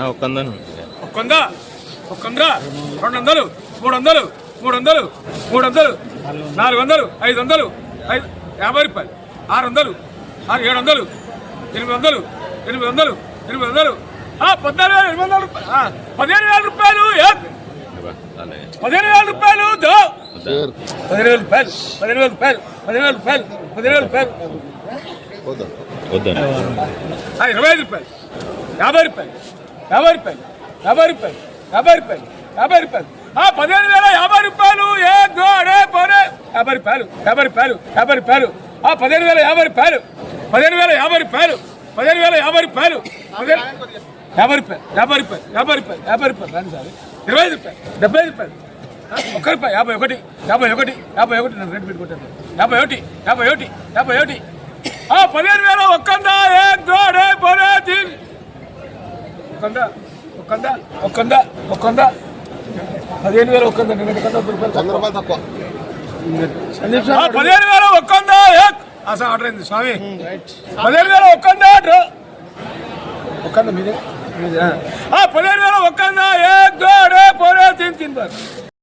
రూపాయలు ఒక్క వంద ఒక్క వంద రెండు వందలు మూడు వందలు మూడు వందలు మూడు వందలు నాలుగు వందలు ఐదు వందలు ఐదు యాభై రూపాయలు ఆరు వందలు ఆరు ఏడు వందలు ఎనిమిది వందలు ఎనిమిది వందలు ఎనిమిది వందలు ఆ, పద్నాలుగు వేల ఎనిమిది వందల రూపాయలు పదిహేను వేల రూపాయలు పదిహేను వేల రూపాయలు పదిహేను వేల రూపాయలు పదిహేను వేల రూపాయలు పదిహేను వేల రూపాయలు. పదిహేను వేల రూపాయలు ఇరవై ఐదు రూపాయలు యాభై రూపాయలు యాభై రూపాయలు యాభై రూపాయలు యాభై రూపాయలు యాభై రూపాయలు ఆ పదిహేను వేల యాభై రూపాయలు ఏ గోడే పోనే. యాభై రూపాయలు యాభై రూపాయలు యాభై రూపాయలు ఆ పదిహేను వేల యాభై రూపాయలు పదిహేను వేల యాభై రూపాయలు పదిహేను వేల యాభై రూపాయలు యాభై రూపాయలు యాభై రూపాయలు యాభై రూపాయలు యాభై రూపాయలు రండి సార్. ఇరవై ఐదు రూపాయలు డెబ్బై ఐదు రూపాయలు. ఒక్క రూపాయి యాభై ఒకటి యాభై ఒకటి యాభై ఒకటి నేను రేటు పెట్టుకుంటాను యాభై ఒకటి యాభై ఒకటి యాభై ఒకటి. ఆ పదిహేను వేల ఒక్కందా ఏ గోడే పోరే తీన్ ఒక్కందా ఒక్కందా ఒక్కందా ఒక్కందా. పదిహేను వేల ఒక్కందా నిన్నటి కన్నా ఒక రూపాయలు తక్కువ. తక్కువ. ఆ, పదిహేను వేల ఒక్కందా ఏ? అసలు ఆర్డర్ అయింది స్వామి. పదిహేను వేల ఒక్కందా ఆర్డర్. ఒక్కందా మీదే పదిహేను వేల ఒక్కందా ఏ? గోడే పోరే తీన్ తిన్ బార్